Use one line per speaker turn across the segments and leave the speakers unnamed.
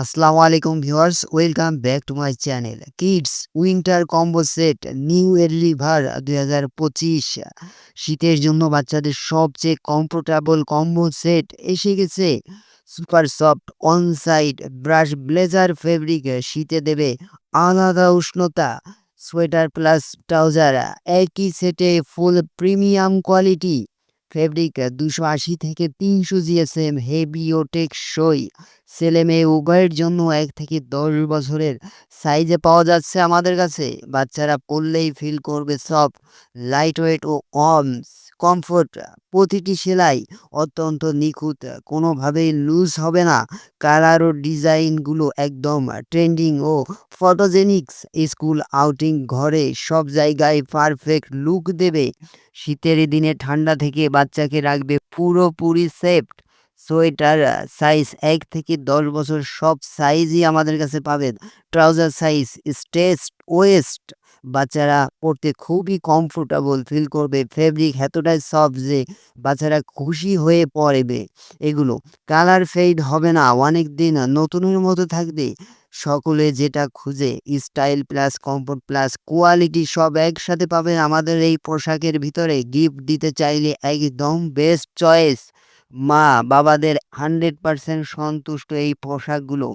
আসসালামু আলাইকুম viewers, welcome back to my channel. Kids winter combo set new early ভার দুই হাজার পঁচিশ। শীতের জন্য বাচ্চাদের সবচেয়ে কমফোর্টেবল কম্বো সেট এসে গেছে। Super soft on side brush blazer fabric শীতে দেবে আলাদা উষ্ণতা। সোয়েটার প্লাস ট্রাউজার একই সেটে ফুল প্রিমিয়াম কোয়ালিটি ফেব্রিক দুশো আশি থেকে তিনশো জিএসএম হেভি ও টেকসই। ছেলে মেয়ে উভয়ের জন্য এক থেকে দশ বছরের সাইজে পাওয়া যাচ্ছে আমাদের কাছে। বাচ্চারা পড়লেই ফিল করবে সব লাইট ওয়েট ও কম। কমফোর্ট প্রতিটি সেলাই অত্যন্ত নিখুঁত, কোনোভাবেই লুজ হবে না। কালার ও ডিজাইনগুলো একদম ট্রেন্ডিং ও ফটোজেনিক্স স্কুল, আউটিং ঘরে সব জায়গায় পারফেক্ট লুক দেবে। শীতের দিনে ঠান্ডা থেকে বাচ্চাকে রাখবে পুরোপুরি সেফট। সোয়েটার সাইজ এক থেকে দশ বছর সব সাইজই আমাদের কাছে পাবেন। Trouser size stretch waist. বাচ্চারা পড়তে খুবই কমফোর্টেবল ফিল করবে। ফেব্রিক এতটাই সফট যে বাচ্চারা খুশি হয়ে পড়বে এগুলো। কালার ফেড হবে না, অনেক দিন নতুনের মতো থাকবে। সকলে যেটা খুঁজে style plus comfort plus quality সব একসাথে পাবেন আমাদের এই পোশাকের ভিতরে। গিফট দিতে চাইলে একদম বেস্ট চয়েস মা বাবাদের হান্ড্রেড পারসেন্ট সন্তুষ্ট এই পোশাকগুলো।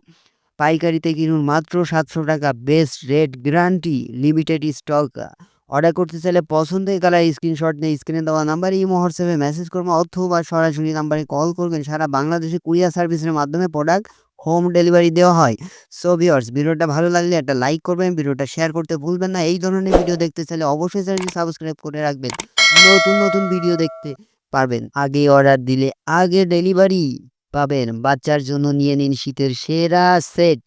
পাইকারিতে কিনুন মাত্র সাতশো টাকা। Best rate guarantee limited stock. Order করতে চাইলে পছন্দের কালার স্ক্রিনশট নিয়ে স্ক্রিনে দেওয়া নাম্বারে এই হোয়াটসঅ্যাপে মেসেজ করবেন অথবা সরাসরি নাম্বারে কল করবেন। সারা বাংলাদেশে কুরিয়ার সার্ভিসের মাধ্যমে প্রোডাক্ট হোম ডেলিভারি দেওয়া হয়। সো ভিওর্স ভিডিওটা ভালো লাগলে একটা লাইক করবেন, ভিডিওটা শেয়ার করতে ভুলবেন না। এই ধরনের ভিডিও দেখতে চাইলে অবশ্যই চ্যানেলটি সাবস্ক্রাইব করে রাখবেন। নতুন নতুন ভিডিও দেখতে পারবেন। আগে অর্ডার দিলে আগে ডেলিভারি। পাবেন। বাচ্চার জন্য নিয়ে নিন শীতের সেরা সেট।